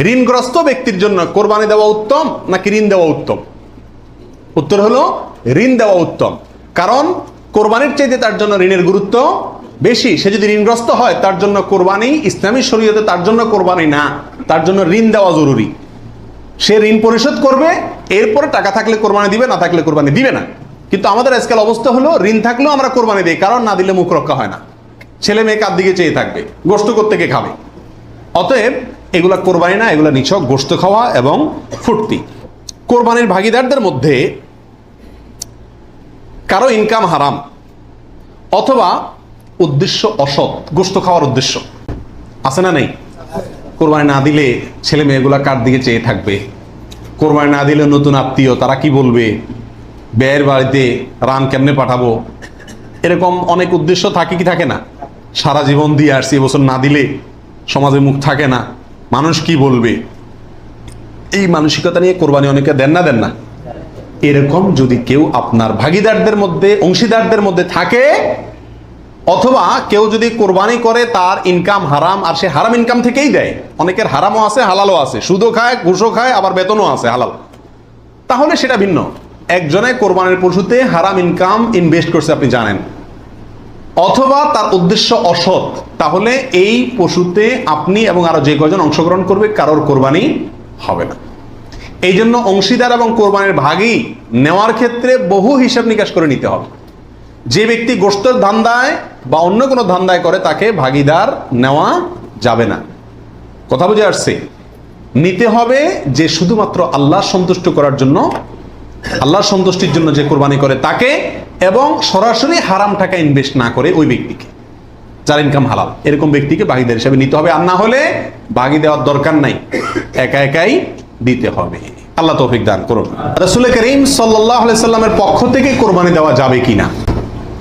ঋণগ্রস্ত ব্যক্তির জন্য কোরবানি দেওয়া উত্তম নাকি ঋণ দেওয়া উত্তম? উত্তর হলো ঋণ দেওয়া উত্তম। কারণ কোরবানির চাইতে তার জন্য ঋণের গুরুত্ব বেশি। সে যদি ঋণগ্রস্ত হয়, তার জন্য কোরবানি, ইসলামী শরীয়তে তার জন্য কোরবানি না। তার জন্য ঋণ দেওয়া জরুরি। সে ঋণ পরিশোধ করবে, এরপরে টাকা থাকলে কোরবানি দিবে, না থাকলে কোরবানি দিবে না। কিন্তু আমাদের আজকাল অবস্থা হলো, ঋণ থাকলেও আমরা কোরবানি দিই, কারণ না দিলে মুখ রক্ষা হয় না। ছেলে মেয়ে কার দিকে চেয়ে থাকবে? গোষ্ঠ করতে কে খাবে। অতএব এগুলা কোরবানি না, এগুলা নিছক গোস্ত খাওয়া এবং ফুর্তি। কোরবানির ভাগিদারদের মধ্যে কারও ইনকাম হারাম অথবা উদ্দেশ্য অসৎ গোস্ত খাওয়ার উদ্দেশ্য। আছে না নেই? কোরবানি না দিলে ছেলে মেয়েগুলা কার দিকে চেয়ে থাকবে? কোরবানি না দিলে নতুন আত্মীয়, তারা কি বলবে? ব্যয়ের বাড়িতে রান কেমনে পাঠাবো? এরকম অনেক উদ্দেশ্য থাকে কি থাকে না? সারা জীবন দিয়ে আসছি এবছর না দিলে সমাজে মুখ থাকে না। মানুষ কি বলবে? এই মানসিকতা নিয়ে কোরবানি অনেকে দেন না দেন না? এরকম যদি কেউ আপনার ভাগিদারদের মধ্যে, অংশীদারদের মধ্যে থাকে, অথবা কেউ যদি কোরবানি করে, তার ইনকাম হারাম, আর সে হারাম ইনকাম থেকেই দেয়। অনেকের হারামও আছে, হালালও আছে। সুদও খায়, ঘুষও খায়, আবার বেতনও আছে, হালাল। তাহলে সেটা ভিন্ন। একজনে কোরবানির পশুতে হারাম ইনকাম ইনভেস্ট করছে, আপনি জানেন। অথবা তার উদ্দেশ্য অসৎ, তাহলে এই পশুতে আপনি এবং আরও যে কয়জন অংশগ্রহণ করবে কারোর কোরবানি হবে না। এই জন্য অংশীদার এবং কোরবানির ভাগই নেওয়ার ক্ষেত্রে বহু হিসাব নিকাশ করে নিতে হবে। যে ব্যক্তি গোষ্ঠের ধান্দায় বা অন্য কোনো ধান্দায় করে, তাকে ভাগিদার নেওয়া যাবে না। কথা বুঝে আসছে? নিতে হবে যে শুধুমাত্র আল্লাহ সন্তুষ্ট করার জন্য আল্লাহর সন্তুষ্টির জন্য যে কোরবানি করে, তাকে এবং সরাসরি হারাম টাকা ইনভেস্ট না করে ওই ব্যক্তিকে, যার ইনকাম হালাল। এরকম ব্যক্তিকে বাগিদার হিসাবে নিতে হবে, আর না হলে বাগি দেওয়ার দরকার নাই। একা একাই দিতে হবে। আল্লাহ তৌফিক দান করুন। রসুল করিম সাল্লাহ সাল্লামের পক্ষ থেকে কোরবানি দেওয়া যাবে কিনা?